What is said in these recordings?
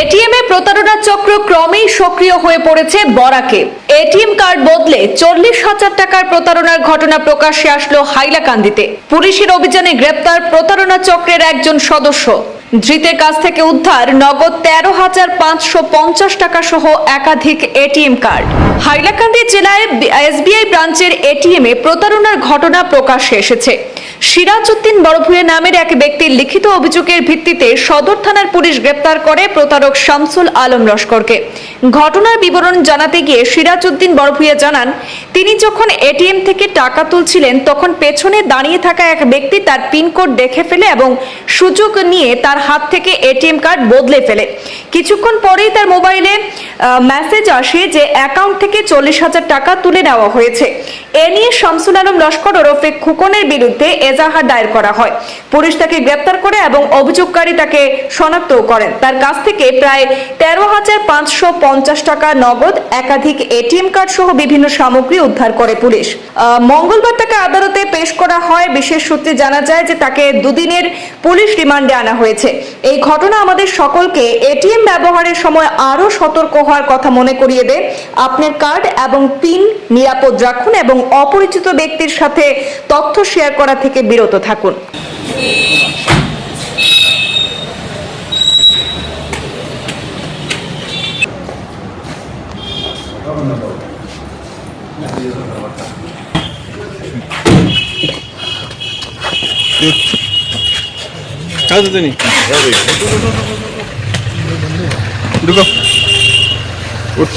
ATM এ প্রতারণা চক্র ক্রমেই সক্রিয় হয়ে পড়েছে বরাকে। এটিএম কার্ড বদলে চল্লিশ হাজার টাকার প্রতারণার ঘটনা প্রকাশ্যে আসলো হাইলাকান্দিতে। পুলিশের অভিযানে গ্রেপ্তার প্রতারণা চক্রের একজন সদস্য। ধৃতের কাছ থেকে উদ্ধার নগদ তেরো হাজার পাঁচশো পঞ্চাশ টাকা সহ একাধিক এটিএম কার্ড। হাইলাকান্দি জেলায় এসবিআই ব্রাঞ্চের এটিএম এ প্রতারণার ঘটনা প্রকাশ্যে এসেছে। সিরাজউদ্দিন বড়ভুইয়া নামের এক ব্যক্তির লিখিত অভিযোগের ভিত্তিতে সদর থানার পুলিশ গ্রেপ্তার করে প্রতারক শামসুল আলম লস্করকে। ঘটনার বিবরণ জানাতে গিয়ে সিরাজউদ্দিন বড়ভুইয়া জানান, তিনি যখন এটিএম থেকে টাকা তুলছিলেন তখন পেছনে দাঁড়িয়ে থাকা এক ব্যক্তি তার পিনকোড দেখে ফেলে এবং সুযোগ নিয়ে তার হাত থেকে এটিএম কার্ড বদলে ফেলে। কিছুক্ষণ পরেই তার মোবাইলে মেসেজ আসে যে অ্যাকাউন্ট থেকে চল্লিশ হাজার টাকা তুলে নেওয়া হয়েছে। এ নিয়ে শামসুল আলম লস্কর ওরফে খুকনের বিরুদ্ধে এজাহার দায়ের করা হয়। পুলিশ তাকে গ্রেপ্তার করে এবং অভিযোগকারী তাকে শনাক্তও করেন। তার কাছ থেকে প্রায় তেরো হাজার পাঁচশো পঞ্চাশ টাকা নগদ, একাধিক এটিএম কার্ড সহ বিভিন্ন সামগ্রী উদ্ধার করে পুলিশ। মঙ্গলবার তাকে আদালতে পেশ করা হয়। বিশেষ সূত্রে জানা যায় যে তাকে দুদিনের পুলিশ রিমান্ডে আনা হয়েছে। এই ঘটনা আমাদের সকলকে এটিএম ব্যবহারের সময় আরও সতর্ক হওয়ার কথা মনে করিয়ে দেয় আপনার কার্ড এবং পিন নিরাপদ রাখুন এবং অপরিচিত ব্যক্তির সাথে তথ্য শেয়ার করা থেকে বিরত থাকুন Thank you. त्यांनी ढुको उठ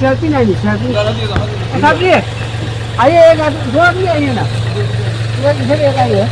शर्टी नाही शर्टी काढली आई एक जोडली आहे ना एक इथे एक आहे